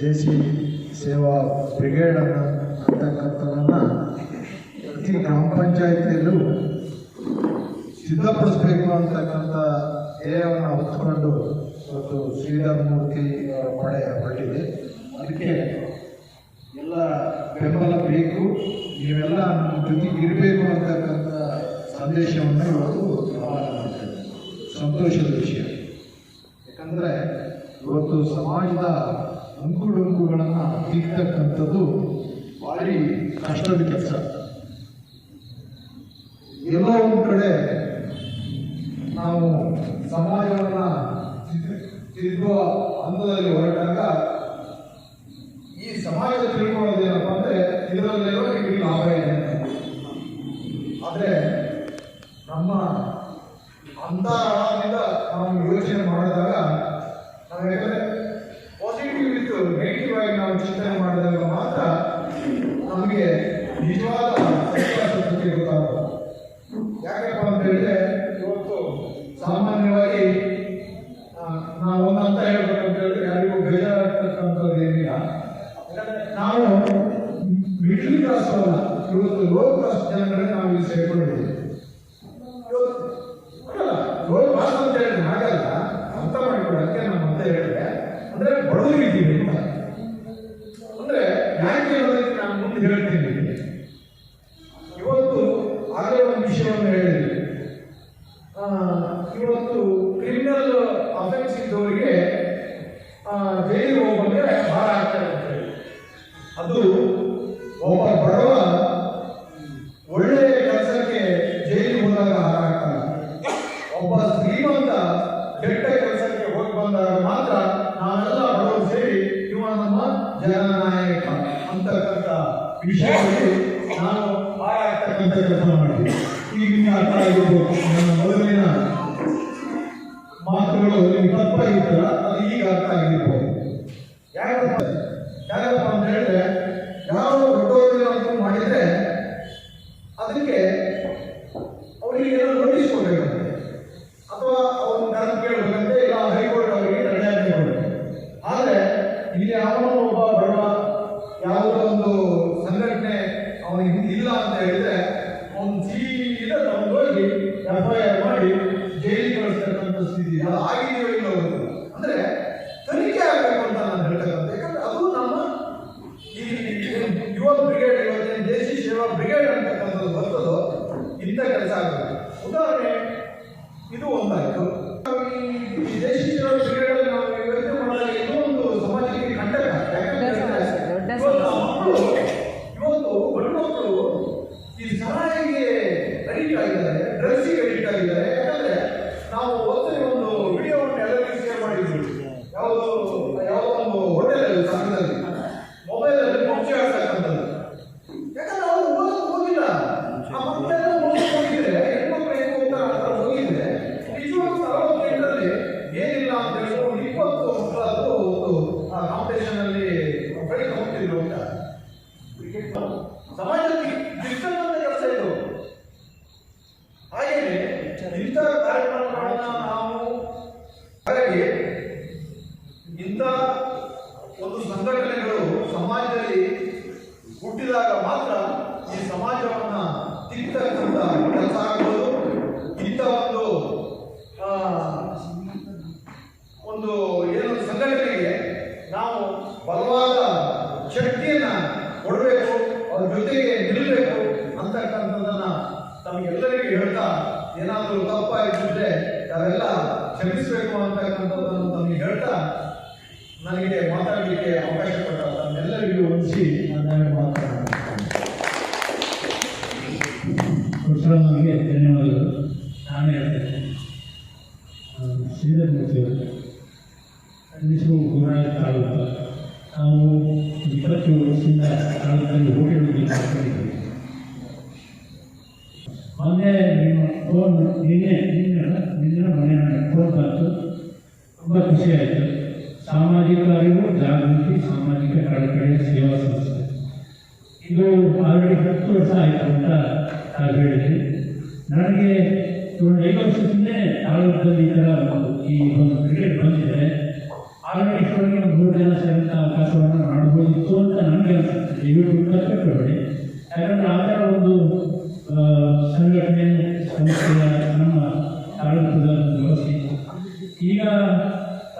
J ಸೇವಾ brigade ಅನ್ನೋ ಅಂತಕ್ಕಂಥದ್ದನ್ನು ಪ್ರತಿ ಗ್ರಾಮ ಪಂಚಾಯಿತಿಯಲ್ಲೂ ಸಿದ್ಧಪಡಿಸಬೇಕು ಅಂತಕ್ಕಂಥ ಧ್ಯೇಯವನ್ನು ಹೊತ್ಕೊಂಡು ಇವತ್ತು ಶ್ರೀಧರ್ ಮೂರ್ತಿ ಅವರ ಪಡೆ ಹೊರಟಿದೆ. ಅದಕ್ಕೆ ಎಲ್ಲ ಬೆಂಬಲ ಬೇಕು. ನೀವೆಲ್ಲ ನಮ್ಮ ಜೊತೆಗೆ ಇರಬೇಕು ಅಂತಕ್ಕಂಥ ಸಂದೇಶವನ್ನು ಇವತ್ತು ರವಾನೆ ಮಾಡ್ತೇವೆ. ಸಂತೋಷದ ವಿಷಯ. ಯಾಕಂದರೆ ಇವತ್ತು ಸಮಾಜದ ಅಂಕುಡೊಂಕುಗಳನ್ನು ತಿಕ್ತಕ್ಕಂಥದ್ದು ಭಾರಿ ಕಷ್ಟದ ಕೆಲಸ. ಎಲ್ಲೋ ಒಂದು ಕಡೆ ನಾವು ಸಮಾಜವನ್ನು ತಿದ್ದುವ ಹಂತದಲ್ಲಿ ಹೊರಟಾಗ ಅನ್ನೋದು ನಿಮಗೆ ತಪ್ಪಾಗಿತ್ತಲ್ಲ ಅದು ಈಗ ಅರ್ಥ ಆಗಿರ್ಬೋದು ಯಾಕಪ್ಪ? ಯಾಕಪ್ಪ ಅಂತ ಹೇಳಿದ್ರೆ ನಾವು ದೊಡ್ಡವರು ಮಾಡಿದ್ರೆ, ಅದಕ್ಕೆ ಮಾತ್ರ ಈ ಸಮಾಜವನ್ನು ತಿಂತಕ್ಕಂತ ಕೆಲಸ ಆಗ್ಬೋದು ಇಂಥ ಒಂದು ಒಂದು ಏನು ಸಂಘಟನೆಗೆ ನಾವು ಬಲವಾದ ಶಕ್ತಿಯನ್ನು ಕೊಡಬೇಕು, ಅವ್ರ ಜೊತೆಗೆ ನಿಲ್ಲಬೇಕು ಅಂತಕ್ಕಂಥದ್ದನ್ನು ತಮಗೆಲ್ಲರಿಗೂ ಹೇಳ್ತಾ ಏನಾದರೂ ತಪ್ಪಾಯಿಸಿದ್ರೆ ನಾವೆಲ್ಲ ಕ್ಷಮಿಸಬೇಕು ಅಂತಕ್ಕಂಥದ್ದನ್ನು ತಮಗೆ ಹೇಳ್ತಾ ನನಗೆ ಮಾತಾಡಲಿಕ್ಕೆ ಅವಕಾಶ ಕೊಟ್ಟ ತಮ್ಮೆಲ್ಲರಿಗೂ ಹೊಂದಿಸಿ ಹೆಚ್ಚು ಹೋರಾಟ ಆಗುತ್ತೆ. ನಾವು ಇಪ್ಪತ್ತು ವರ್ಷದಿಂದ ಕಾಲದಲ್ಲಿ ಹೋಟೆಲ್ಗೆ ಹಾಕೊಂಡಿದ್ದೀವಿ ಮೊನ್ನೆ ನಿಮ್ಮ ಫೋನ್ ನಿನ್ನೆ ನಿನ್ನೆ ನಿನ್ನೆ ಮನೆ ನನಗೆ ಫೋನ್ ಬಂತು. ತುಂಬ ಖುಷಿ ಆಯಿತು. ಸಾಮಾಜಿಕ ಅರಿವು ಜಾಗೃತಿ, ಸಾಮಾಜಿಕ ಕಳಕಳಿ ಸೇವಾ ಸಂಸ್ಥೆ. ಇದು ಆಲ್ರೆಡಿ ಹತ್ತು ವರ್ಷ ಆಯಿತು ಅಂತ ನಾವು ಹೇಳಿದ್ವಿ. ನನಗೆ ಒಂದು ಐದು ವರ್ಷದಿಂದ ತಾಲೂಕಲ್ಲಿ ಈ ಥರ ಈ ಒಂದು ಕ್ರಿಕೆಟ್ ಬಂದಿದೆ. ಆಲ್ರೆಡಿ ಇಷ್ಟೊಳಗೆ ಮೂರು ಜನ ಸೇರಿದ ಅವಕಾಶವನ್ನು ಮಾಡಬಹುದಿತ್ತು ಅಂತ ನನಗೆ ಅನಿಸುತ್ತೆ. ದಯವಿಟ್ಟು ಕೊಡಿ ಯಾಕಂದರೆ ಆ ಒಂದು ಸಂಘಟನೆ, ಸಂಸ್ಥೆಯ ನಮ್ಮ ಆಡಳಿತದ ವ್ಯವಸ್ಥೆ. ಈಗ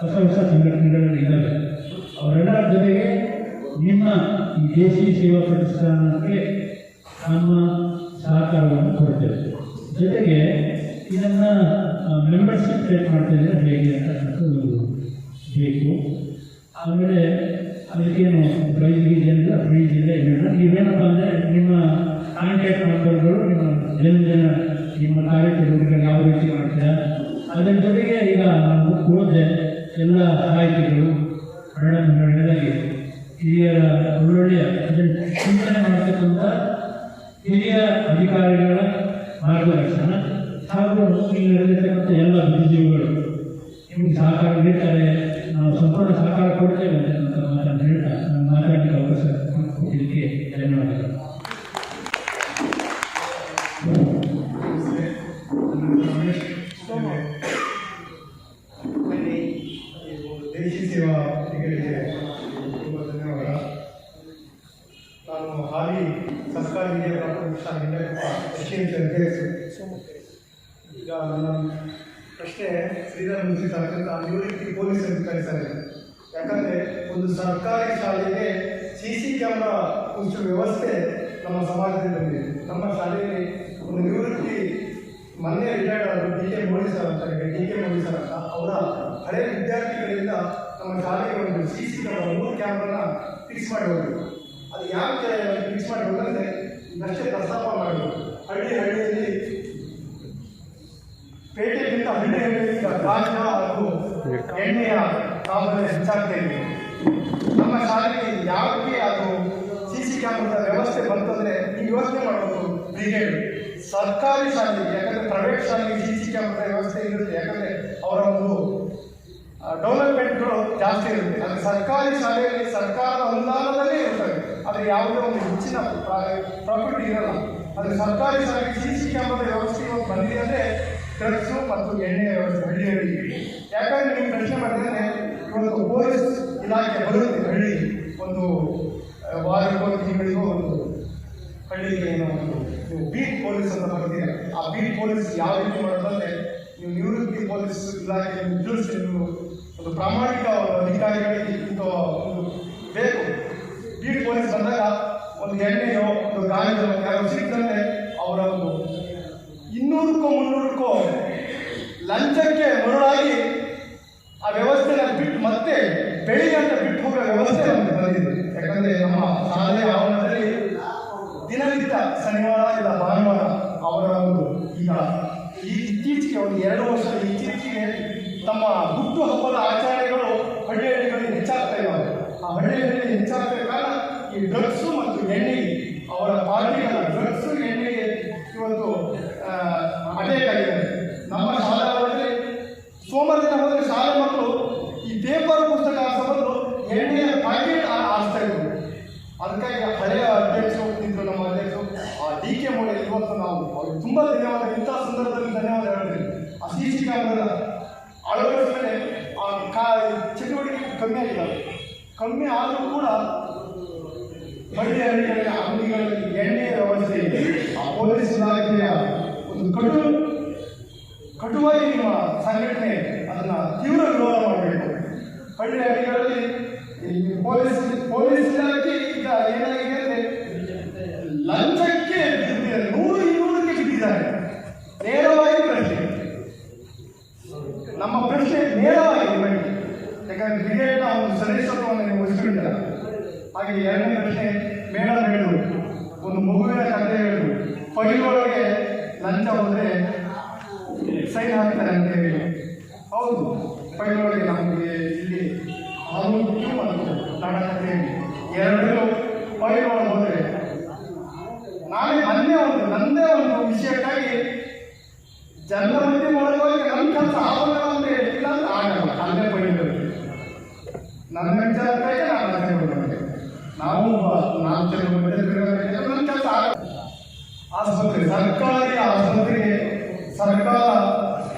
ಹೊಸ ಹೊಸ ಸಂಘಟನೆಗಳು ಇದ್ದಾವೆ ಅವರೆಲ್ಲರ ಜೊತೆಗೆ ನಿಮ್ಮ ಈ ದೇಶಿ ಸೇವಾ ಪ್ರತಿಷ್ಠಾನಕ್ಕೆ ನಮ್ಮ ಸಹಕಾರವನ್ನು ಕೊಡ್ತೇವೆ. ಜೊತೆಗೆ ಇದನ್ನು ಮೆಂಬರ್ಶಿಪ್ ಕ್ರಿಯೇಟ್ ಮಾಡ್ತಾ ಹೇಗೆ ಅಂತಕ್ಕಂಥದ್ದು ಬೇಕು. ಆಮೇಲೆ ಅದಕ್ಕೇನು ಪ್ರೈಸ್ ಗೀಸ್ ಏನಿಲ್ಲ ಪ್ರೈಸ್ ಇದೆ ಏನಿಲ್ಲ ನೀವೇನಪ್ಪ ಅಂದರೆ ನಿಮ್ಮ ಕಾಂಟ್ಯಾಕ್ಟ್ ನಂಬರ್ಗಳು, ನಿಮ್ಮ ಜನ ನಿಮ್ಮ ಕಾರ್ಯಕ್ರಮಗಳಿಗೆ ಯಾವ ರೀತಿ ಮಾಡ್ತೀರಾ? ಅದರ ಜೊತೆಗೆ ಈಗ ನಾವು ಓದಿದೆ ಎಲ್ಲ ಸಾಹಿತಿಗಳು ಮೇಡಮ್ ಹಿರಿಯ ಒಳ್ಳೊಳ್ಳೆಯ ಅದನ್ನು ಚಿಂತನೆ ಮಾಡ್ತಕ್ಕಂಥ ಹಿರಿಯ ಅಧಿಕಾರಿಗಳ ಮಾರ್ಗದರ್ಶನ ಹಾಗೂ ಇಲ್ಲಿ ನಡೆದಿರ್ತಕ್ಕಂಥ ಎಲ್ಲ ಬುದ್ಧಿಜೀವಿಗಳು. ನಿಮಗೆ ಸಹಕಾರ ನೀಡ್ತಾರೆ ನಾವು ಸಂಪೂರ್ಣ ಸಹಕಾರ ಕೊಡ್ತೇವೆ ಅಂತ ಮಾತನ್ನು ಹೇಳ್ತಾ ನಾನು ಮಾತಾಡಲಿಕ್ಕೆ ಅವಕಾಶ ಕೊಟ್ಟಿದ್ದಕ್ಕೆ ಧನ್ಯವಾದಗಳು ದೇಶಿ ಸೇವಾ ಟಿಕೆಟ್ಗೆ ತುಂಬ ಧನ್ಯವಾದ ನಾನು ಹಾಲಿ ಸರ್ಕಾರಿ ಹಿರಿಯ ಪ್ರಾಥಮಿಕ ಶಾಲೆ ಹಿಂಡಕಪ್ಪ ಶಿಕ್ಷಣ ಅಧ್ಯಕ್ಷರು ಈಗ ನನ್ನ ಪ್ರಶ್ನೆ ಶ್ರೀಧರ್ ಮುನ್ಸಿ ಸರ್ಕಾರ ನಿವೃತ್ತಿ ಪೊಲೀಸ್ ಅಧಿಕಾರಿ ಸರ್ ಯಾಕಂದರೆ ಒಂದು ಸರ್ಕಾರಿ ಶಾಲೆಗೆ ಸಿ ಸಿ ಕ್ಯಾಮ್ರಾ ಕುರಿತು ವ್ಯವಸ್ಥೆ ನಮ್ಮ ಸಮಾಜದಲ್ಲಿ ಬಂದಿದೆ ನಮ್ಮ ಶಾಲೆಯಲ್ಲಿ ಒಂದು ನಿವೃತ್ತಿ ಮೊನ್ನೆ ರಿಟೈರ್ಡ್ ಆದರು ಡಿ ಕೆ ಮೋಡಿ ಸರ್ ಅಂತ ಡಿ ಕೆ ಮೋಡಿ ಸರ್ ಅಂತ ಅವರ ಹಳೆ ವಿದ್ಯಾರ್ಥಿಗಳಿಂದ ನಮ್ಮ ಶಾಲೆಗೆ ಒಂದು ಸಿ ಸಿ ಕ್ಯಾಮ್ರಾ ಮೂರು ಕ್ಯಾಮ್ರಾನ ಫಿಕ್ಸ್ ಮಾಡಿ ಹೋಗಬೇಕು ಅದು ಯಾಕೆ ಫಿಕ್ಸ್ ಮಾಡಿ ಹೋದಂದ್ರೆ ಇದಷ್ಟೇ ಪ್ರಸ್ತಾಪ ಮಾಡಬೇಕು ಹಳ್ಳಿ ಹಳ್ಳಿಯಲ್ಲಿ ಪೇಟೆಗಿಂತ ಹಳ್ಳಿ ಹಳ್ಳಿಯಿಂದ ಗಾಂಜಾ ಹಾಗೂ ಎಣ್ಣೆಯ ಕಾಮನೆ ಹೆಚ್ಚಾಗ್ತಾ ಇದೆ. ನಮ್ಮ ಶಾಲೆಗೆ ಯಾಕೆ ಅದು ಸಿ ಸಿ ಕ್ಯಾಮ್ರಾದ ವ್ಯವಸ್ಥೆ ಬಂತಂದರೆ ನೀವು ಯೋಚನೆ ಮಾಡಬೇಕು ಬ್ರಿಗೇಡ್ ಸರ್ಕಾರಿ ಶಾಲೆಗೆ, ಯಾಕಂದ್ರೆ ಪ್ರೈವೇಟ್ ಶಾಲೆಗೆ ಸಿ ಸಿ ಕ್ಯಾಮ್ರಾದ ವ್ಯವಸ್ಥೆ ಇರುತ್ತೆ, ಯಾಕಂದ್ರೆ ಅವರ ಒಂದು ಡೆವಲಪ್ಮೆಂಟ್ಗಳು ಜಾಸ್ತಿ ಇರುತ್ತೆ. ಅದು ಸರ್ಕಾರಿ ಶಾಲೆಯಲ್ಲಿ ಸರ್ಕಾರದ ಅನುದಾನದಲ್ಲಿ ಇರ್ತವೆ. ಆದರೆ ಯಾವುದೇ ಒಂದು ಹೆಚ್ಚಿನ ಪ್ರಾಫಿಟ್ ಇರಲ್ಲ. ಆದರೆ ಸರ್ಕಾರಿ ಶಾಲೆಗೆ ಸಿ ಸಿ ಕ್ಯಾಮ್ರಾದ ವ್ಯವಸ್ಥೆ ಇವತ್ತು ಬಂದಿದೆ ಅಂದರೆ ಡ್ರಗ್ಸು ಮತ್ತು ಎಣ್ಣೆ ವ್ಯವಸ್ಥೆ ಹಳ್ಳಿಯಲ್ಲಿ ಯಾಕಂದರೆ ನೀವು ಪ್ರಶ್ನೆ ಮಾಡಿದ್ರೆ ಇವತ್ತು ಪೊಲೀಸ್ ಇಲಾಖೆ ಬರುತ್ತೆ ಹಳ್ಳಿ. ಒಂದು ವಾರಕ್ಕೊಂದು ತಿಂಗಳಿಗೂ ಒಂದು ಹಳ್ಳಿಗೆ ಏನೋ ಒಂದು ಬೀಟ್ ಪೊಲೀಸ್ ಅಂತ ಬರ್ತೀರ. ಆ ಬೀಟ್ ಪೊಲೀಸ್ ಯಾವ ರೀತಿ ಮಾಡೋದಂದ್ರೆ ನೀವು ನಿವೃತ್ತಿ ಪೊಲೀಸ್ ಇಲಾಖೆ ತಿಳಿಸಿ ನೀವು ಒಂದು ಪ್ರಾಮಾಣಿಕ ಅಧಿಕಾರಿಗಳಿಗೆ ಒಂದು ಬೇಕು. ಬೀಟ್ ಪೊಲೀಸ್ ಬಂದಾಗ ಒಂದು ಎಣ್ಣೆಯೋ, ಒಂದು ಗಾಯದೋ ಯಾರೋ ಸಿಕ್ಕಂದ್ರೆ ಅವರ ಒಂದು ಇನ್ನೂರಕ್ಕೋ, ಮುನ್ನೂರಕ್ಕೋ ಲಂಚಕ್ಕೆ ಮರುಳಾಗಿ ಆ ವ್ಯವಸ್ಥೆನ ಬಿಟ್ಟು ಮತ್ತೆ ಬೆಳಿಗ್ಗೆ ಅಂತ ಬಿಟ್ಟು ಹೋಗೋ ವ್ಯವಸ್ಥೆ ನಮಗೆ ಬಂದಿದೆ. ಯಾಕಂದ್ರೆ ನಮ್ಮ ಶಾಲೆಯ ಆವರಣದಲ್ಲಿ ದಿನನಿತ್ಯ ಶನಿವಾರ ಇಲ್ಲ ಭಾನುವಾರ ಅವರ ಒಂದು ಈಗ ಈ ಇತ್ತೀಚೆಗೆ ಒಂದು ಎರಡು ವರ್ಷದ ಇತ್ತೀಚೆಗೆ ತಮ್ಮ ಹುಟ್ಟು ಹಬ್ಬದ ಆಚರಣೆಗಳು ಹಳ್ಳಿ ಹಳ್ಳಿಗಳಲ್ಲಿ ಹೆಚ್ಚಾಗ್ತಾ ಇದ್ದಾವೆ. ಆ ಹಳ್ಳಿ ಹಳ್ಳಿಯಲ್ಲಿ ಹೆಚ್ಚಾಗ್ತಾ ಕಾರಣ ಈ ಡ್ರಗ್ಸು ಮತ್ತು ಎಣ್ಣೆಗೆ ಅವರ ಪಾರ್ಟಿಗಳ ಡ್ರಗ್ಸು ಎಣ್ಣೆಗೆ ಇವತ್ತು ಅಟ್ಯಾಕ್ ಆಗಿದೆ ನಮ್ಮ ಶಾಲೆಗಳಲ್ಲಿ ಸೋಮವಾರ ದಿನ ಹೋದರೆ ಶಾಲೆ ಮಕ್ಕಳು ಈ ಪೇಪರ್ ಪುಸ್ತಕ ಆರಿಸೋ ಬದಲು ಎಣ್ಣೆಯ ಪ್ಯಾಕೆಟ್ ಆರಿಸ್ತಾ ಇದ್ರು ಅದಕ್ಕಾಗಿ ಹಳೆಯ ಅಧ್ಯಕ್ಷರು ಇದ್ರು ನಮ್ಮ ಅಧ್ಯಕ್ಷರು ಆ ಡಿ ಕೆ ಮೋಡಿ ಇವತ್ತು ನಾವು ಅವ್ರಿಗೆ ತುಂಬ ಧನ್ಯವಾದ ಇಂಥ ಸಂದರ್ಭದಲ್ಲಿ ಧನ್ಯವಾದ ಹೇಳ್ತೀವಿ ಆ ಸಿ ಸಿ ಕ್ಯಾಮ್ರಾದ ಅಳವಡಿಸಿದ ಮೇಲೆ ಆ ಕಾ ಚಟುವಟಿಕೆ ಕಮ್ಮಿ ಆಗಿದ್ದಾವೆ ಕಮ್ಮಿ ಆದರೂ ಕೂಡ ಹಳ್ಳಿ ಹಳ್ಳಿಗಳಲ್ಲಿ ಅಂಗಡಿಗಳಲ್ಲಿ ಎಣ್ಣೆಯ ವ್ಯವಸ್ಥೆ ಇದೆ ಆ ಪೊಲೀಸ್ ಇಲಾಖೆಯ ಒಂದು ಕಟು ಕಟುವಾಗಿ ನಿಮ್ಮ ಸಂಘಟನೆ ಅದನ್ನ ತೀವ್ರ ವಿರೋಧ ಮಾಡಬೇಕು ಹಳ್ಳಿ ಹಳ್ಳಿಗಳಲ್ಲಿ ಈ ಪೊಲೀಸ್ ಪೊಲೀಸ್ ಇಲಾಖೆ ಈಗ ಏನಾಗಿದೆ ಅಂದ್ರೆ ಲಂಚಕ್ಕೆ ಬಿದ್ದಿದ್ದಾರೆ ನೂರು ಇನ್ನೂರಕ್ಕೆ ಬಿದ್ದಿದ್ದಾರೆ ನೇರವಾಗಿ ಪ್ರಶ್ನೆ ನಮ್ಮ ಪ್ರಶ್ನೆ ನೇರವಾಗಿ ನಿಮಗೆ ಯಾಕಂದ್ರೆ ಬ್ರಿಗೇಡ್ನ ಒಂದು ಸದಸ್ಯತ್ವವನ್ನು ನೀವು ವಹಿಸಿಕೊಂಡಿಲ್ಲ ಹಾಗೆ ಎರಡನೇ ಪ್ರಶ್ನೆ ಮೇಡಮ್ ಹೇಳಿದ್ರು ಒಂದು ಮಗುವಿನ ಕಥೆ ಹೇಳಿದ್ರು ಫೈಲ್ ಒಳಗೆ ಲಂಚ ಹೋದ್ರೆ ಸೈನ್ ಹಾಕ್ತಾರೆ ಅಂತ ಹೇಳಿ ಹೌದು ಫೈಲ್ ಒಳಗೆ ನಮಗೆ ಇಲ್ಲಿ ಆರೋಗ್ಯ ಮತ್ತು ನಾಡಕತೆ ಎರಡು ಫೈಲ್ ಒಳಗೆ ಹೋದ್ರೆ ನಾಳೆ ಮೊನ್ನೆ ಒಂದು ನಂದೇ ಒಂದು ವಿಷಯಕ್ಕಾಗಿ ಜನರ ಮಧ್ಯೆ ಮಾಡುವಾಗ ನಮ್ಮ ಕೆಲಸ ಆಗೋಲ್ಲ ಅಂತ ಹೇಳಿಲ್ಲ ಅಂತ ಆಗಲ್ಲ ಅಲ್ಲೇ ಬೈಬೇಕು ನನ್ನ ವಿಚಾರಕ್ಕೆ ನಾನು ಅದೇ ಬೈಬೇಕು ನಾವು ನಾವು ಜನರ ಮಧ್ಯೆ ತಿರುಗಾಡಕ್ಕೆ ನನ್ನ ಕೆಲಸ ಆಗಲ್ಲ ಆಸ್ಪತ್ರೆ, ಸರ್ಕಾರಿ ಆಸ್ಪತ್ರೆಗೆ ಸರ್ಕಾರ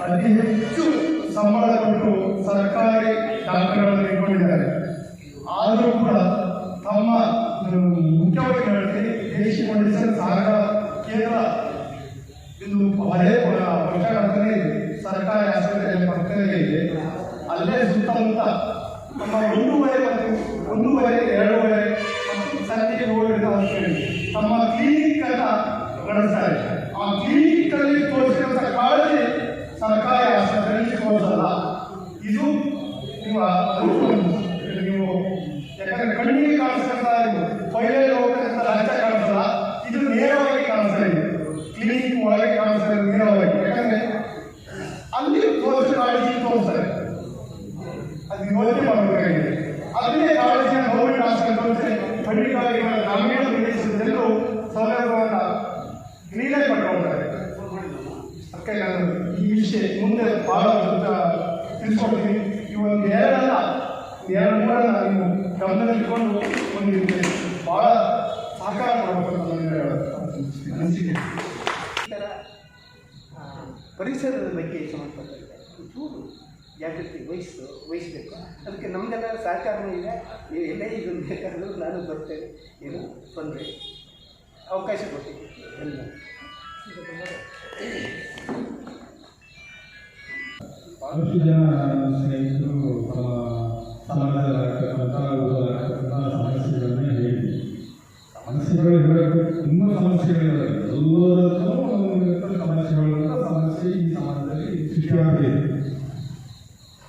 ಅತಿ ಹೆಚ್ಚು ಸಂಬಳ ಕೊಟ್ಟು ಸರ್ಕಾರಿ ಡಾಕ್ಟರ್ಗಳನ್ನು ಇಟ್ಕೊಂಡಿದ್ದಾರೆ ಆದರೂ ಕೂಡ ತಮ್ಮ ಮುಖ್ಯವಾಗಿ ಹೇಳಿ ದೇಶಿ ಮೆಡಿಸಿನ್ ಸಾಗರ ಕೇಂದ್ರ ಇದು ಹಳೆ ಇದೆ. ಸರ್ಕಾರಿ ಆಸ್ಪತ್ರೆಯಲ್ಲಿ ಪಕ್ಕದಲ್ಲೇ ಇದೆ. ಅಲ್ಲೇ ಸುತ್ತಮುತ್ತ ನಮ್ಮ ಒಂದೂವರೆ ಮತ್ತು ಒಂದೂವರೆ, ಎರಡೂವರೆ ಮತ್ತು ಸಂಜೆಗೆ ಹೋಗಿರೋ ಅವಶ್ಯಕತೆ ತಮ್ಮ ಕ್ಲಿನಿಕ್ ಅನ್ನ ನಡೆಸ್ತಾರೆ ಆ ಕ್ಲಿನಿಕ್ ಅಲ್ಲಿ ತೋರಿಸಿರುವಂತ ಕಾಳಜಿ ಸರ್ಕಾರಿ ಆಸ್ಪತ್ರೆಯಲ್ಲಿ ತೋರಿಸಲ್ಲ ಇದು ನೀವು ಅನುಭವಿಸ್ಬೋದು. ನೀವು ಯಾಕಂದ್ರೆ ಕಣ್ಣಿಗೆ ಕಾಣಿಸ್ತಕ್ಕ ಫೈಲಲ್ಲಿ ಹೋಗ್ತಕ್ಕಂಥ ಲಂಚ ಕಾಣಿಸಲ್ಲ ಇದು ನೇರವಾಗಿ ಕಾಣಿಸ್ತಾ ಇದೆ ಕ್ಲಿನಿಕ್ ಒಳಗೆ ಕಾಣಿಸ್ತಾ ಇದೆ ನೇರವಾಗಿ ಯಾಕಂದ್ರೆ ಅಲ್ಲಿ ತೋರಿಸಿ ಕಾಳಜಿ ತೋರಿಸ್ತಾರೆ ಅದು ಯೋಚನೆ ಮಾಡಬೇಕಾಗಿದೆ ಅದನ್ನೇ ಕಾಳಜಿಯ ಗೌರ್ಮೆಂಟ್ ಹಾಸ್ಪಿಟಲ್ ತೋರಿಸಿ ಖಂಡಿತವಾಗಿ ಇವಾಗ ಗ್ರಾಮೀಣ ಪ್ರದೇಶದ ಜನರು ಸೌಲಭ್ಯವನ್ನು ಕ್ಲೀನಾಗಿ ಪಡ್ಕೊಳ್ತಾರೆ ಅದಕ್ಕೆ ನಾನು ಈ ವಿಷಯ ಮುಂದೆ ಬಹಳ ಉದ್ದ ತಿಳ್ಸ್ಕೊಡ್ತೀನಿ ಈ ಒಂದು ಎರಡಲ್ಲ ಎರಡು ಮೂರನ್ನ ನೀವು ಗಮನದಲ್ಲಿಟ್ಕೊಂಡು ಒಂದು ಬಹಳ ಸಹಕಾರ ಮಾಡಬೇಕು ಅಂತ ನನ್ನ ಅನಿಸಿಕೆ ಈ ಥರ ಆ, ಪರಿಸರದ ಬಗ್ಗೆ ಸಂಬಂಧಪಟ್ಟಂತೆ. ಒಂಚೂರು ಜಾಗೃತಿ ವಹಿಸು, ವಹಿಸಬೇಕು. ಅದಕ್ಕೆ ನಮಗೆಲ್ಲ ಸಹಕಾರನೂ ಇದೆ. ಎಲ್ಲೇ ಇದು ಬೇಕಾದರೂ ನಾನು ಬರ್ತೇನೆ. ಏನು ತೊಂದರೆ ಅವಕಾಶ ಕೊಟ್ಟಿದ್ದೀನಿ ಎಲ್ಲ ಬಹಳಷ್ಟು ಜನ ಸ್ನೇಹಿತರು ತಮ್ಮ ಸಮಾಜದಲ್ಲಾಗ್ತಕ್ಕಂಥ ಊರಲ್ಲಾಗ್ತಕ್ಕಂಥ ಸಮಸ್ಯೆಗಳನ್ನೇ ಸಮಸ್ಯೆಗಳು ಹೇಳಬೇಕು ತುಂಬ ಸಮಸ್ಯೆಗಳಿವೆ ಎಲ್ಲರಲ್ಲೂ ಒಂದೊಂದು ಸಮಸ್ಯೆಗಳ ಸಮಸ್ಯೆ ಈ ಸಮಾಜದಲ್ಲಿ ಸೃಷ್ಟಿಯಾಗಿದೆ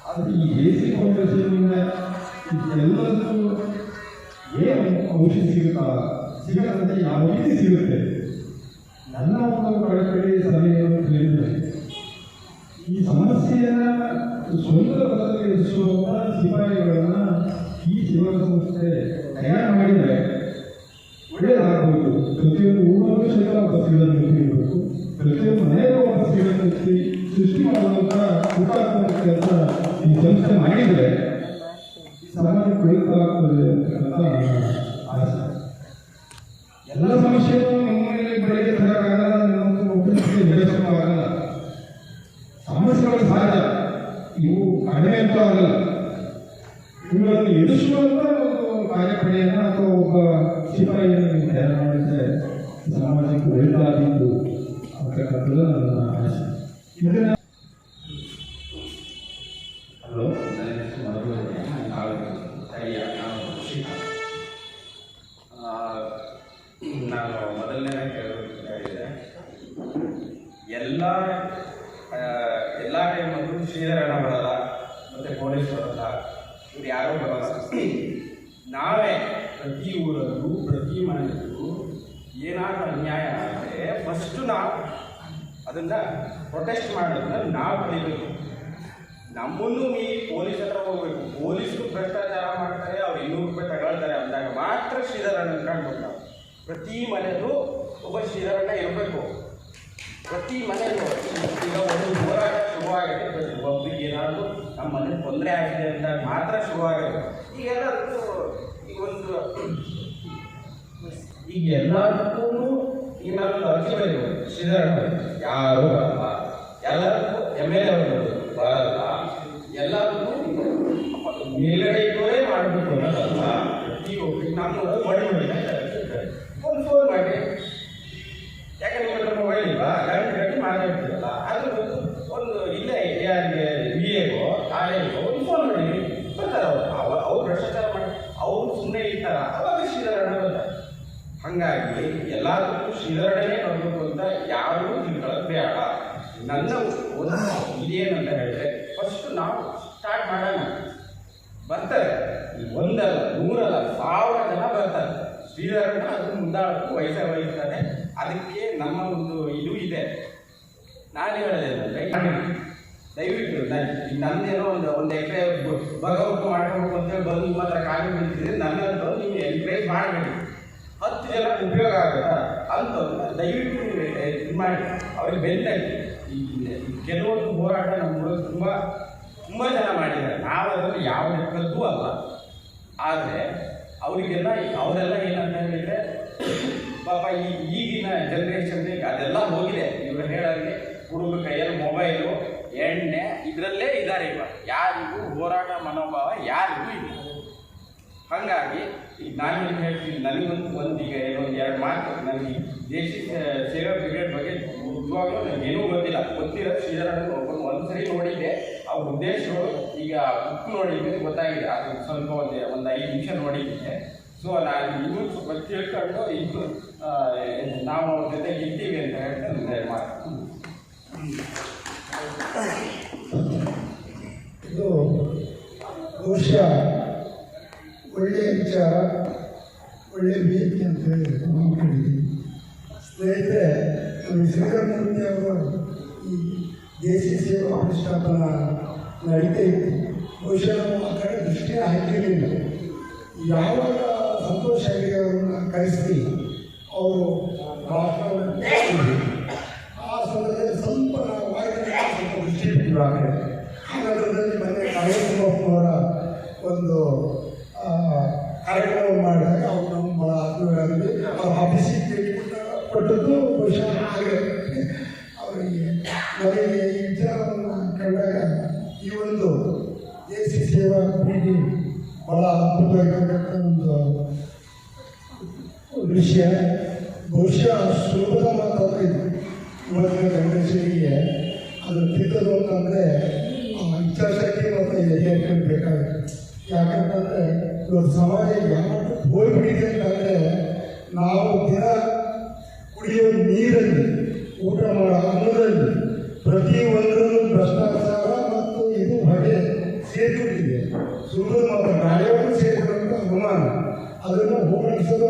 ಆದರೆ ಈ ಎಸಿ ಫೌಂಡೇಶನ್ನಿಂದ ಎಲ್ಲದಕ್ಕೂ ಏನು ಔಷಧಿ ಸಿಗುತ್ತಾ ಸಿಗದಂತೆ ಯಾವ ರೀತಿ ಸಿಗುತ್ತೆ? ನನ್ನ ಒಂದು ಕಳಕಳಿ ಸಲಹೆಯನ್ನು ಕೇಳಿದರೆ ಈ ಸಮಸ್ಯೆಯನ್ನು ಸ್ವಂತ ಬದಲಿಸುವಂತ ಸಿಪಾಯಿಗಳನ್ನು ಈ ಸೇವಾ ಸಂಸ್ಥೆ ತಯಾರು ಮಾಡಿದರೆ ಒಳ್ಳೆಯದಾಗಬಹುದು ಪ್ರತಿಯೊಂದು ಊರಲ್ಲೂ ಸಹಿತ ಬಸ್ಗಳನ್ನು ಇರಬೇಕು ಪ್ರತಿಯೊಂದು ಮನೆಯಲ್ಲೂ ಬಸ್ಗಳನ್ನು ಸೃಷ್ಟಿ ಮಾಡುವಂಥ ಹುಟ್ಟಾಕುವಂತ ಕೆಲಸ ಈ ಸಂಸ್ಥೆ ಮಾಡಿದರೆ ಎಲ್ಲ ಎಲ್ಲ ಟೈಮಲ್ಲೂ ಶ್ರೀಧರಣ್ಣ ಬರಲ್ಲ, ಮತ್ತು ಪೊಲೀಸ್ ಬರಲ್ಲ. ಇವ್ರು ಯಾರೂ ಬರಲ್ಲ. ನಾವೇ ಪ್ರತಿ ಊರಲ್ಲೂ, ಪ್ರತಿ ಮನೆಯಲ್ಲೂ ಏನಾದರೂ ಅನ್ಯಾಯ ಆದರೆ ಫಸ್ಟು ನಾವು ಅದನ್ನು ಪ್ರೊಟೆಸ್ಟ್ ಮಾಡೋದನ್ನ ನಾವು ಕಲಿಬೇಕು. ನಮ್ಮನ್ನು ಈ ಪೊಲೀಸ್ ಹತ್ರ ಹೋಗ್ಬೇಕು. ಪೊಲೀಸರು ಭ್ರಷ್ಟಾಚಾರ ಮಾಡ್ತಾರೆ, ಅವ್ರು ಇನ್ನೂರು ರೂಪಾಯಿ ತಗೊಳ್ತಾರೆ ಅಂದಾಗ ಮಾತ್ರ ಶ್ರೀಧರಣ್ಣ ಕಾಣ್ಬೇಕು ನಾವು. ಪ್ರತಿ ಮನೆಯಲ್ಲೂ ಒಬ್ಬ ಶ್ರೀಧರಣ್ಣ ಇರಬೇಕು. ಪ್ರತಿ ಮನೆಯಲ್ಲೂ ಈಗ ಒಂದು ಹೋರಾಟ ಶುರುವಾಗುತ್ತೆ ಒಬ್ಬರಿಗೆ ಏನಾದರೂ ನಮ್ಮ ಮನೆ ತೊಂದರೆ ಆಗಿದೆ ಅಂತ ಮಾತ್ರ ಶುರುವಾಗುತ್ತೆ ಈಗ ಎಲ್ಲರಿಗೂ ಈಗ ಒಂದು ಈಗ ಎಲ್ಲರಿಗೂ ಏನಾದರೂ ಅರ್ಜಿ ಬರೀಬೋದು ಶ್ರೀಧರ ಯಾರು ಬರಲ್ಲ ಎಲ್ಲರಿಗೂ ಎಂ ಎಲ್ ಎ ಎಲ್ಲರಿಗೂ ಮೇಲ್ಗಡೆ ಇದ್ದವರೇ ಮಾಡಬೇಕು ಅನ್ನೋದಲ್ಲ ಪ್ರತಿಯೊಬ್ಬರಿಗೆ ನಮ್ಮ ಮಾಡಿ ಒಂದು ಫೋನ್ ಮಾಡಿ ಯಾಕೆ ನಿಮ್ಮ ಹತ್ರ ಮೊಬೈಲ್ ಇಲ್ವಾ ಕರೆಂಟ್ ಕಟ್ಟಿ ಮಾತಾಡ್ತೀರಲ್ಲ ಅದ್ರ ಒಂದು ಒಂದು ಇಲ್ಲೇ ಯಾರಿಗೆ ಬಿ ಎಗೋ ಕಾಲೇಜ್ಗೋ ಒಂದು ಫೋನ್ ಮಾಡಿ ಬರ್ತಾರೆ ಅವರು ಅವ್ರು ಅವ್ರು ಭ್ರಷ್ಟಾಚಾರ ಮಾಡಿ ಅವರು ಸುಮ್ಮನೆ ಇರ್ತಾರ ಅವಾಗ ಶ್ರೀಧರಣ್ಣ ಬರ್ತಾರೆ ಹಂಗಾಗಿ ಎಲ್ಲದಕ್ಕೂ ಶ್ರೀಧರಣ್ಣನೇ ಬರಬೇಕು ಅಂತ ಯಾರೂ ತಿಳ್ಕೊಳ್ಳೋದು ಬೇಡ ನನ್ನ ಒಂದು ಇದೇನಂತ ಹೇಳಿದ್ರೆ ಫಸ್ಟ್ ನಾವು ಸ್ಟಾರ್ಟ್ ಮಾಡೋಣ ಬರ್ತಾರೆ ಒಂದಲ್ಲ ನೂರಲ್ಲ ಸಾವಿರ ಜನ ಬರ್ತಾರೆ ಶ್ರೀಧರಣ್ಣ ಅದು ಮುಂದಾಳಕ್ಕೂ ವಯಸ್ಸ ವಹಿಸ್ತಾರೆ ಅದಕ್ಕೆ ನಮ್ಮ ಒಂದು ಇದು ಇದೆ ನಾನು ಹೇಳಲಿಲ್ಲ ದಯವಿಟ್ಟು ಈಗ ನಂದೇನೋ ಒಂದು ಒಂದು ಎಕರೆ ಬಗವತ್ತು ಮಾಡ್ಕೋಬೇಕು ಅಂತೇಳಿ ಬಂದು ನಿಮ್ಮ ಹತ್ರ ಕಾಲಿ ನನ್ನ ನನ್ನಂತೂ ನೀವು ಎನ್ಕರೇಜ್ ಮಾಡಬೇಡಿ. ಹತ್ತು ಜನ ಉಪಯೋಗ ಆಗುತ್ತಾ? ಅಂತ ದಯವಿಟ್ಟು ನೀವು ಇದು ಮಾಡಿ. ಅವ್ರಿಗೆ ಬೆಂದಾಗಿ ಕೆಲವೊಂದು ಹೋರಾಟ ನಮ್ಮಗಳು ತುಂಬ ತುಂಬ ಜನ ಮಾಡಿದ್ದಾರೆ. ನಾವು ಅದರಲ್ಲಿ ಯಾವ ಲೆಕ್ಕದ್ದು ಅಲ್ಲ. ಆದರೆ, ಅವರಿಗೆಲ್ಲ, ಅವರೆಲ್ಲ ಏನಂತ ಹೇಳಿದರೆ, ಪಾಪ ಈ ಈಗಿನ ಜನ್ರೇಷನ್ಗೆ ಅದೆಲ್ಲ ಹೋಗಿದೆ. ಇವರು ಹೇಳೋರಿಗೆ ಹುಡುಗ ಕೈಯಲ್ಲಿ ಮೊಬೈಲು, ಎಣ್ಣೆ, ಇದರಲ್ಲೇ ಇದ್ದಾರೆ ಇವಾಗ ಯಾರಿಗೂ ಹೋರಾಟ ಮನೋಭಾವ ಯಾರಿಗೂ ಇಲ್ಲ. ಹಾಗಾಗಿ ಈಗ ನಾನು ಹೇಳ್ತೀನಿ, ನನಗೊಂದು ಒಂದು ಈಗ ಏನೊಂದು ಎರಡು ಮಾತು. ನನಗೆ ದೇಶ ಸೇವಾ ಬ್ರಿಗೇಡ್ ಬಗ್ಗೆ ನಿಜವಾಗ್ಲೂ ನನಗೆ ಏನೂ ಗೊತ್ತಿಲ್ಲ. ಗೊತ್ತಿರೋ ಶ್ರೀಧರನ್ನು ಒಬ್ಬರು ಒಂದು ಸರಿ ನೋಡಿದ್ದೆ. ಅವ್ರ ಉದ್ದೇಶಗಳು ಈಗ ಬುಕ್ ನೋಡಿದ್ದೆ ಗೊತ್ತಾಗಿದೆ. ಅದು ಸ್ವಲ್ಪ ಒಂದು ಒಂದು ಐದು ನಿಮಿಷ ನೋಡಿದ್ದೆ. ಸೊ ನಾನು ಇನ್ನು ಸ್ವಲ್ಪ ತಿಳ್ಕೊಂಡು ಇನ್ನು ನಾವು ಅವ್ರ ಜೊತೆ ಇದ್ದೀವಿ ಅಂತ ಹೇಳ್ತಾ ನನ್ನ ಮಾತು. ಇದು ಬಹುಶಃ ಒಳ್ಳೆಯ ವಿಚಾರ ಒಳ್ಳೆಯ ವೇದಿಕೆ ಅಂತ ಹೇಳಿ ನಾವು ಕಂಡಿದ್ದೀವಿ ಸ್ನೇಹಿತರೆ, ನಮ್ಮ ಅವರು ಈ ದೇಶ ಸೇವಾ ಪ್ರತಿಷ್ಠಾಪನಾ ನಡೀತಾ ಇತ್ತು. ಬಹುಶಃ ನಾವು ಕಡೆ ದೃಷ್ಟಿ ಹಾಕಿರಲಿಲ್ಲ. ಯಾವಾಗ ಸಂತೋಷ ಅವರನ್ನ ಕರೆಸಿ, ಅವರು ಆ ಸಂದರ್ಭದಲ್ಲಿ ಸ್ವಲ್ಪ ನಾವು ವಾಯುವಿನ ಸ್ವಲ್ಪ ದೃಷ್ಟಿ ಕಡೆ ಆ ನಂತರದಲ್ಲಿ ಮೊನ್ನೆ ಒಂದು ಕಾರ್ಯಕ್ರಮ ಮಾಡಿದಾಗ ಅವರು ನಮ್ಮ ಆತ್ಮೀಯರಾಗಿದ್ವಿ ಅವ್ರ ಆಫೀಸಿಗೆ ಭೇಟಿ ಕೊಟ್ಟದ್ದು ಬಹುಶಃ ಹಾಗೆ. ಅವರಿಗೆ ನನಗೆ ಈ ವಿಚಾರವನ್ನು ಕಂಡಾಗ ಈ ಒಂದು ಎ ಸಿ ಸೇವಾ ಪೀಠಿ ಭಾಳ ಅದ್ಭುತವಾಗಿರ್ತಕ್ಕಂಥ ಒಂದು ವಿಷಯ. ಬಹುಶಃ ಸುಲಭದ ಇದು. ಇವತ್ತಿನ ಗಣೇಶನಿಗೆ ಅದು ತಿದ್ದದು ಅಂತಂದರೆ ಇಚ್ಛಾಶಕ್ತಿ ಮತ್ತು ಎದೆ ಬೇಕಾಗುತ್ತೆ. ಯಾಕಂತಂದರೆ ಇವತ್ತು ಸಮಾಜ ಯಾವ ಹೋಗ್ಬಿಟ್ಟಿದೆ ಅಂತಂದರೆ ನಾವು ದಿನ ಕುಡಿಯೋ ನೀರಲ್ಲಿ, ಊಟ ಮಾಡೋ ಅನ್ನದಲ್ಲಿ ಪ್ರತಿಯೊಂದರಲ್ಲೂ ಭ್ರಷ್ಟಾಚಾರ ಮತ್ತು ಇದು ಹೊಗೆ ಸೇರಿಬಿಟ್ಟಿದೆ ಸುಳ್ಳು ಮತ್ತು ಗಾಳಿಯನ್ನು ಸೇರಿದಂಥ ಅನುಮಾನ. ಅದನ್ನು ಹೋಗಡಿಸೋದು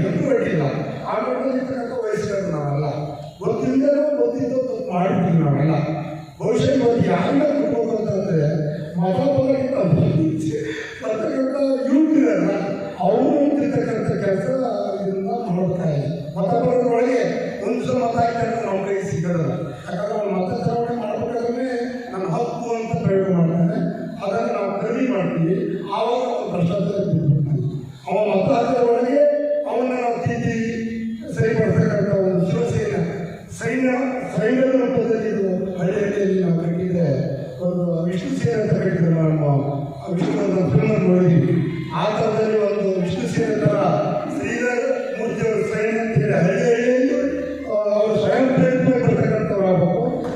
ಅದು ಕೊಟ್ಟಿಲ್ಲ ಆ ಮಟ್ಟದಲ್ಲಿ ಇರ್ತಕ್ಕಂಥ ನಾವಲ್ಲ. ಗೊತ್ತಿಲ್ಲದೆ ಗೊತ್ತಿದ್ದು ತಪ್ಪು ಮಾಡ್ತೀವಿ ನಾವೆಲ್ಲ. ಬಹುಶಃ ಇವತ್ತು ಯಾರನ್ನ ಕೊಡ್ಬೋದು ಅಂತಂದ್ರೆ ಮತ ಬರೋಕ್ಕಿಂತ ಮುಂಚೆ ಬರ್ತಕ್ಕಂಥ ಯುವಕರಲ್ಲ ಅವರು ಅಂತಿರ್ತಕ್ಕಂಥ ಕೆಲಸ ಇದನ್ನ ಮಾಡ್ತಾ ಇದೆ ಮತ ಬರೋದ್ರೊಳಗೆ ಒಂದು ಸಲ ಮತ ಹಾಕಿದ್ರೆ ನಮ್ಮ ಕೈ ಸಿಗೋದಿಲ್ಲ ಯಾಕಂದ್ರೆ ಅವ್ನು ಮತ ಚಲಾವಣೆ ಮಾಡ್ಬೇಕಾದ್ರೆ ನನ್ನ ಹಕ್ಕು ಅಂತ ಪ್ರಯೋಗ ಮಾಡ್ತಾನೆ ಅದನ್ನು ನಾವು ಕಡಿಮೆ ಮಾಡ್ತೀವಿ ಆವಾಗ ಅವನು ಭ್ರಷ್ಟಾಚಾರ ಬಿಟ್ಬಿಡ್ತಾನೆ ಅವ ಮತ ಹಾಕಿದ ಒಳಗೆ ಅವನ್ನ ನಾವು ತಿದ್ದಿ ಸರಿಪಡ್ತಕ್ಕಂಥ ಒಂದು ಶಿವಸೇನೆ ಸೈನ್ಯ ಸೈನ್ಯದ ರೂಪದಲ್ಲಿ ಇದು ಹಳ್ಳಿಯಲ್ಲಿ ನಾವು ಕಟ್ಟಿದ್ರೆ ಒಂದು ವಿಷ್ಣು ಸೇನೆ ಅಂತ ಕಟ್ಟಿದ್ರು ನಮ್ಮ ಆ ವಿಷ್ಣು ಅಂತ ಫಿಲ್ಮ್ ನೋಡಿದ್ವಿ ಆ ಥರದಲ್ಲಿ ಒಂದು ವಿಷ್ಣು ಸೇನೆ ಥರ ಶ್ರೀಧರ ಮೂರ್ತಿ ಅವರ ಸೈನ್ಯ ಅಂತ ಹೇಳಿ ಹಳ್ಳಿ ಅವರು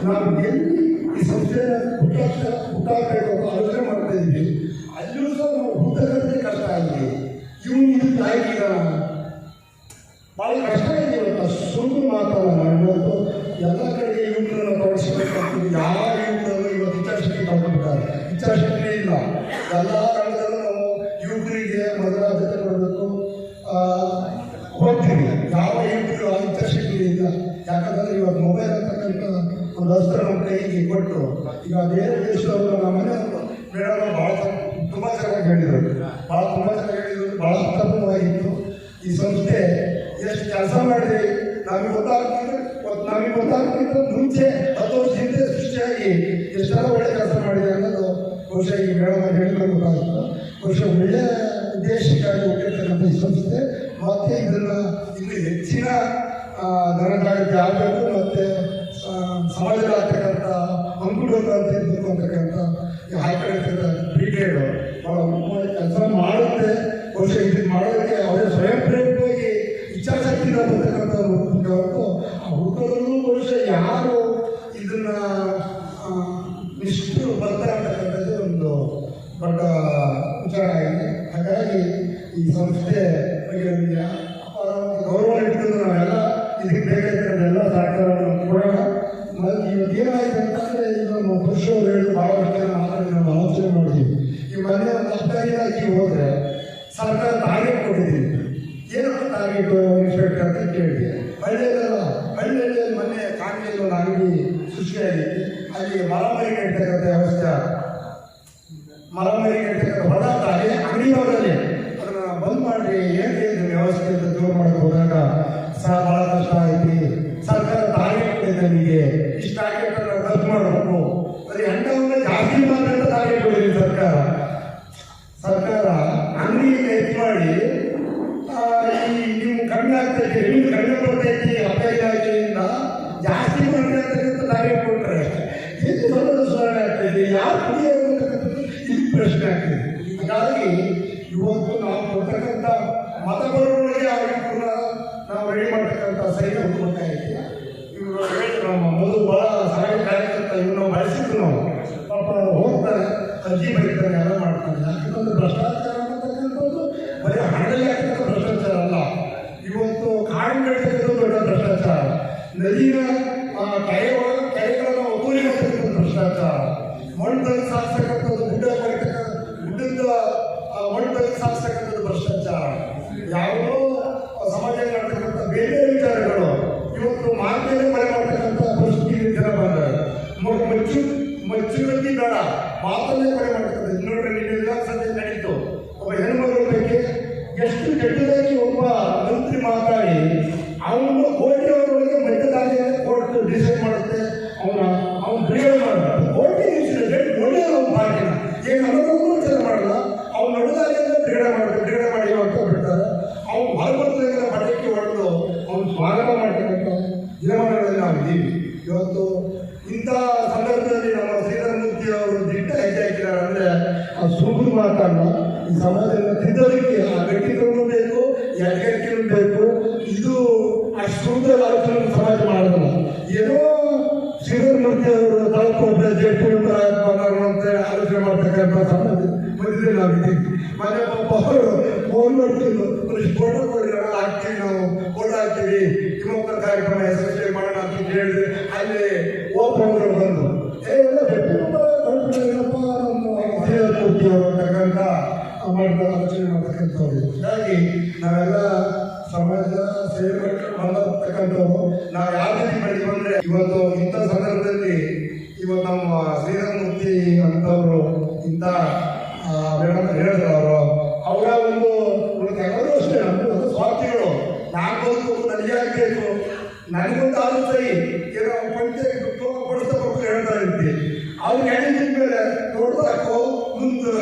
ನಾವು ಎಲ್ಲಿ ಈ ಸಂಸ್ಥೆನ ಹುಟ್ಟಾಕ ಹುಟ್ಟಾಕಬೇಕು ಆಲೋಚನೆ ಮಾಡ್ತಾ ಅಲ್ಲಿಯೂ ಸಹ ನಾವು ಹುಟ್ಟಕ್ಕೆ ಕಷ್ಟ ಆಗಿದೆ ಇವನು ಇದು ತಾಯಿಗಿದ ಭಾಳ ಕಷ್ಟ ಇದೆ ಇವತ್ತು ಸುಳ್ಳು ನಾವು ಇವತ್ತು ಎಲ್ಲ ಕಡೆಗೆ ಇವನ್ನ ಯಾವ ಯುವಕರನ್ನು ಇವತ್ತು ಇಚ್ಛಾಶಕ್ತಿ ಕಳ್ಕೊಂಡಿದ್ದಾರೆ ಇಚ್ಛಾಶಕ್ತಿ ಇಲ್ಲ ಎಲ್ಲ ರಂಗದಲ್ಲೂ ನಾವು ಯುವಕರಿಗೆ ಮೊದಲಾದ್ಯತೆ ಕೊಡಬೇಕು ಹೋಗ್ತೀವಿ ಯಾವ ಯುವಕರು ಆ ಇಚ್ಛಾಶಕ್ತಿ ಇಲ್ಲ ಯಾಕಂದ್ರೆ ಇವತ್ತು ಮೊಬೈಲ್ ಅಂತಕ್ಕಂಥ ಒಂದು ಅಸ್ತ್ರ ನಮ್ಮ ಕೈಗೆ ಕೊಟ್ಟು ಈಗ ಬೇರೆ ದೇಶದವರು ನಮ್ಮ ಮನೆ ಮೇಡಮ್ ಭಾಳ ತುಂಬ ಚೆನ್ನಾಗಿ ಹೇಳಿದರು ಭಾಳ ತುಂಬ ಚೆನ್ನಾಗಿ ಹೇಳಿದರು ಭಾಳ ಅರ್ಥಪೂರ್ಣವಾಗಿತ್ತು ಈ ಸಂಸ್ಥೆ ಎಷ್ಟು ಮಾಡಿದೆ ನಮಗೆ ಗೊತ್ತಾಗ್ತಿದ್ರೆ ನಮಗೆ ಗೊತ್ತಾಗ್ತಿದ್ರೆ ಮುಂಚೆ ಹತ್ತು ವರ್ಷ ಹಿಂದೆ ಸೃಷ್ಟಿಯಾಗಿ ಎಷ್ಟೆಲ್ಲ ಒಳ್ಳೆ ಕೆಲಸ ಮಾಡಿದೆ ಅನ್ನೋದು ಬಹುಶಃ ಈ ಮೇಡಮ್ ಹೇಳಿದ್ರೆ ಗೊತ್ತಾಗುತ್ತೆ. ಬಹುಶಃ ಒಳ್ಳೆಯ ಉದ್ದೇಶಕ್ಕಾಗಿ ಹೋಗಿರ್ತಕ್ಕಂಥ ಈ ಸಂಸ್ಥೆ. ಮತ್ತೆ ಇದನ್ನು ಇಲ್ಲಿ ಹೆಚ್ಚಿನ ಆ, ಕಾರ್ಯಕ್ಕೆ ಆಗಬೇಕು ಮತ್ತು ಸಮಾಜದಲ್ಲಿ ಆಗ್ತಕ್ಕಂಥ ಅಂಕುಡೋಗ ಅಂತ ಇರಬೇಕು ಈ ಸಂಸ್ಥೆ ಬಗ್ಗೆ ನಮಗೆ ಗೌರವ ಇಟ್ಕೊಂಡು ನಾವೆಲ್ಲ ಇದಕ್ಕೆ ಬೇಕಾಗಿರೋದೆಲ್ಲ ಸಹಕಾರವನ್ನು ಕೊಡೋಣ. ಮತ್ತು ಇವತ್ತು ಏನಾಯಿತು ಅಂತಂದರೆ ನಮ್ಮ ಪುರುಷರು ಹೇಳಿ ಭಾಳ ಜನ ತಾರೀಕು ಕೊಟ್ಟರೆ ಇದು ಸರಳ ಆಗ್ತಿದೆ, ಯಾರು ಫ್ರೀ ಇದು ಪ್ರಶ್ನೆ ಆಗ್ತದೆ. ಹಾಗಾಗಿ ಇವತ್ತು ನಾವು ಕೊಡ್ತಕ್ಕಂಥ ಮತಗಳೊಳಗೆ ಅವರಿಗೆ ಕೂಡ ನಾವು ರೆಡಿ ಮಾಡ್ತಕ್ಕಂಥ ಸೈನ್ ಹುಡುಕಬೇಕಾಗಿತ್ತು ಮೊದಲು ಭಾಳ ಸಹಾಯ ಕಾರ್ಯಕರ್ತ ಇವನ್ನ ನಾವು ಬಳಸಿದ್ರು ನಾವು. ಪಾಪ ಹೋಗ್ತಾರೆ, ಅರ್ಜಿ ಬರೀತಾರೆ, ಎಲ್ಲ ಮಾಡ್ತಾರೆ. ಮಚ್ಚು ಬೇಡ. ಮಾತಲ್ಲೇ ಕೊಲೆ ಮಾಡ್ತದೆ. ನೋಡ್ರಿ, ನಿನ್ನೆ ವಿಧಾನಸಭೆ ನಡೀತು ಒಬ್ಬ ಎಷ್ಟು ಕೆಟ್ಟದಾಗಿ ಒಬ್ಬ ಮಂತ್ರಿ ಮಾತಾಡಿ ಒಬ್ಬೊಬ್ಬರ ಜೆಟ್ಟು ಬರೋರು ಅಂತ ಆಲೋಚನೆ ಮಾಡ್ತಕ್ಕಂಥ ಸಂಬಂಧ ನಾವಿದ್ದೀವಿ ಮನೆ ಪಾಪ ಅವರು ಫೋನ್ ಮಾಡ್ತಿದ್ದು ಫೋಟೋ ಹಾಕ್ತೀವಿ ನಾವು ಫೋಟೋ ಹಾಕ್ತೀವಿ. ಇನ್ನೊಬ್ಬರ ಕಾರ್ಯಕ್ರಮ ಯಶಸ್ವಿ ಮಾಡೋಣ ಅಂತ ಹೇಳಿದ್ರೆ ಅಲ್ಲಿ ಓಪನ್ ಬಂದು, ಏ, ಎಲ್ಲ ಅಂತಕ್ಕಂಥ ಮಾಡಿದ ಆಲೋಚನೆ ಮಾಡ್ತಕ್ಕಂಥವ್ರು. ಹೀಗಾಗಿ ನಾವೆಲ್ಲ ಸಮಾಜ ಸೇವೆ ಮಾಡ್ತಕ್ಕಂಥವ್ರು ನಾವು ಯಾವ ರೀತಿ ಬಂದ್ರೆ ಇವತ್ತು ಇಂಥ ಸಂದರ್ಭದಲ್ಲಿ ಅವ್ರಿಗೆ ಹೇಳಿದ ಮೇಲೆ ನೋಡುವಾಗ ಮುಂದೆ